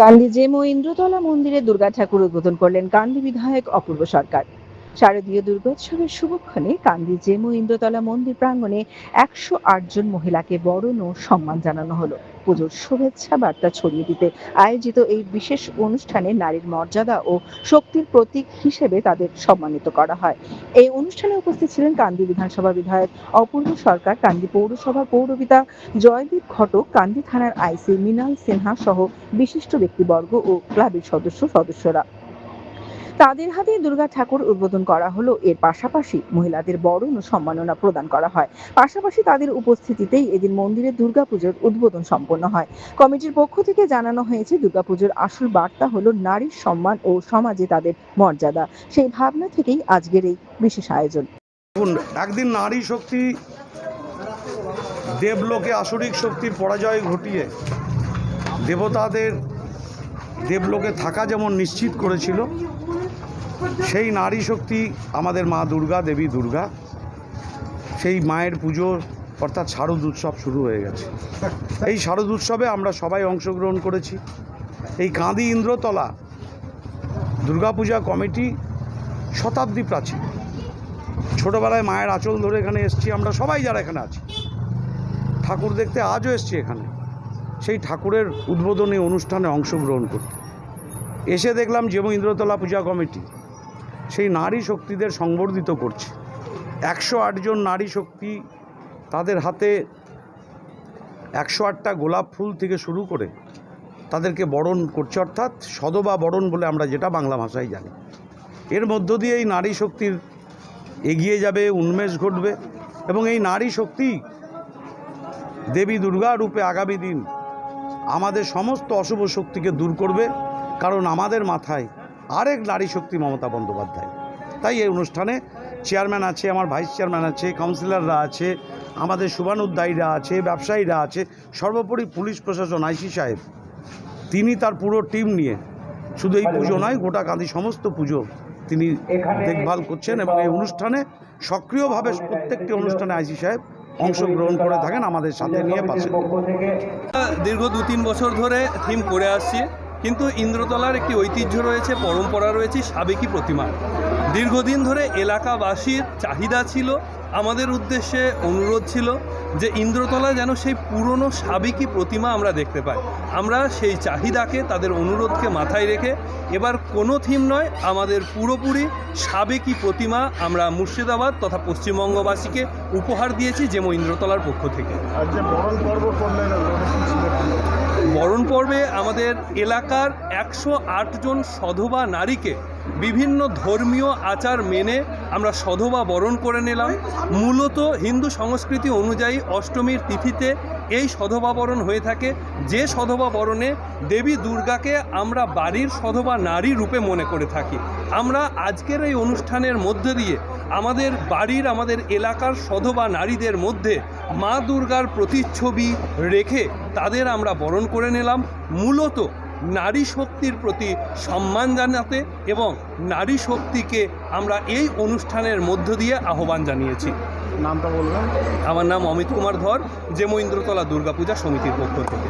কান্দি জেম ও ইন্দ্রতলা মন্দিরে দুর্গা ঠাকুর উদ্বোধন করলেন কান্দি বিধায়ক অপূর্ব সরকার। শারদীয় দুর্গোৎসবের শুভক্ষণে কান্দি জেম ইন্দ্রতলা মন্দির প্রাঙ্গণে একশো আট জন মহিলাকে বরণ ও সম্মান জানানো হলো। পুজোর শুভেচ্ছা বার্তা ছড়িয়ে দিতে আয়োজিত এই বিশেষ অনুষ্ঠানে নারীর মর্যাদা ও শক্তির প্রতীক হিসেবে তাদের সম্মানিত করা হয়। এই অনুষ্ঠানে উপস্থিত ছিলেন কান্দি বিধানসভা বিধায়ক অপূর্ব সরকার কান্দি পৌরসভা পৌরপিতা জয়দীপ ঘটক কান্দি থানার আইসি মৃণাল সিনহা সহ বিশিষ্ট ব্যক্তিবর্গ ও ক্লাবের সদস্য সদস্যরা তাদের হাতে দুর্গা ঠাকুর উদ্বোধন করা হলো। এর পাশাপাশি মহিলাদের বরণ ও সম্মাননা প্রদান করা হয়। পাশাপাশি তাদের উপস্থিতিতেই এদিন মন্দিরে দুর্গাপুজোর উদ্বোধন সম্পন্ন হয়। কমিটির পক্ষ থেকে জানানো হয়েছে, দুর্গাপুজোর আসল বার্তা হলো নারীর সম্মান ও সমাজে তাদের মর্যাদা। সেই ভাবনা থেকেই আজকের এই বিশেষ আয়োজন। একদিন নারী শক্তি দেবলোকে আসরিক শক্তির পরাজয় ঘটিয়ে দেবতাদের দেবলোকে থাকা যেমন নিশ্চিত করেছিল সেই নারী শক্তি আমাদের মা দুর্গা, দেবী দুর্গা, সেই মায়ের পুজো, অর্থাৎ শারদ উৎসব শুরু হয়ে গেছে। এই শারদ উৎসবে আমরা সবাই অংশগ্রহণ করেছি। এই কাঁদি ইন্দ্রতলা দুর্গাপূজা কমিটি শতাব্দী প্রাচীন। ছোটোবেলায় মায়ের আঁচল ধরে এখানে এসছি, আমরা সবাই যারা এখানে আছি। ঠাকুর দেখতে আজও এসছি এখানে। সেই ঠাকুরের উদ্বোধনী অনুষ্ঠানে অংশগ্রহণ করতে। এসে দেখলাম যেমন ইন্দ্রতলা পূজা কমিটি সেই নারী শক্তিদের সংবর্ধিত করছে। একশো আটজন নারী শক্তি তাদের হাতে একশো আটটা গোলাপ ফুল থেকে শুরু করে তাদেরকে বরণ করছে, অর্থাৎ সদবা বরণ বলে আমরা যেটা বাংলা ভাষায় জানি। এর মধ্য দিয়ে এই নারী শক্তির এগিয়ে যাবে, উন্মেষ ঘটবে এবং এই নারী শক্তি দেবী দুর্গা রূপে আগামী দিন আমাদের সমস্ত অশুভ শক্তিকে দূর করবে, কারণ আমাদের মাথায় আরেক নারী শক্তি মমতা বন্দ্যোপাধ্যায়। তাই এই অনুষ্ঠানে চেয়ারম্যান আছে আমার ভাইস চেয়ারম্যান আছে কাউন্সিলররা আছে আমাদের শুভানুদ্দায়ীরা আছে ব্যবসায়ীরা আছে সর্বোপরি পুলিশ প্রশাসন আইসি সাহেব। তিনি তার পুরো টিম নিয়ে শুধু এই পুজো নয় গোটা কাঁদি সমস্ত পুজো তিনি দেখভাল করছেন এবং এই অনুষ্ঠানে সক্রিয়ভাবে প্রত্যেকটি অনুষ্ঠানে আইসি সাহেব অংশগ্রহণ করে থাকেন আমাদের সাথে নিয়ে পাশে। দীর্ঘ দু তিন বছর ধরে থিম করে আসছি। কিন্তু ইন্দ্রতলার একটি ঐতিহ্য রয়েছে পরম্পরা রয়েছে সাবেকি প্রতিমা। দীর্ঘদিন ধরে এলাকাবাসীর চাহিদা ছিল আমাদের উদ্দেশ্যে অনুরোধ ছিল যে ইন্দ্রতলা যেন সেই পুরনো সাবেকি প্রতিমা আমরা দেখতে পাই আমরা সেই চাহিদাকে তাদের অনুরোধকে মাথায় রেখে এবার কোনো থিম নয় আমাদের পুরোপুরি সাবেকি প্রতিমা আমরা মুর্শিদাবাদ তথা পশ্চিমবঙ্গবাসীকে উপহার দিয়েছি যেমন ইন্দ্রতলার পক্ষ থেকে? বরণ পর্বে আমাদের এলাকার একশো জন সধবা নারীকে বিভিন্ন ধর্মীয় আচার মেনে আমরা সধবা বরণ করে নিলাম। মূলত হিন্দু সংস্কৃতি অনুযায়ী অষ্টমীর তিথিতে এই সধবা বরণ হয়ে থাকে। যে সধবা বরণে দেবী দুর্গাকে আমরা বাড়ির সধবা নারী রূপে মনে করে থাকি। আমরা আজকের এই অনুষ্ঠানের মধ্য দিয়ে আমাদের বাড়ির, আমাদের এলাকার সধবা নারীদের মধ্যে মা দুর্গার প্রতিচ্ছবি রেখে তাদের আমরা বরণ করে নিলাম। মূলত নারী শক্তির প্রতি সম্মান জানাতে এবং নারী শক্তিকে আমরা এই অনুষ্ঠানের মধ্য দিয়ে আহ্বান জানিয়েছি। নামটা বললাম আমার নাম অমিত কুমার ধর যে মহিন্দ্রতলা দুর্গাপূজা সমিতির পক্ষ থেকে।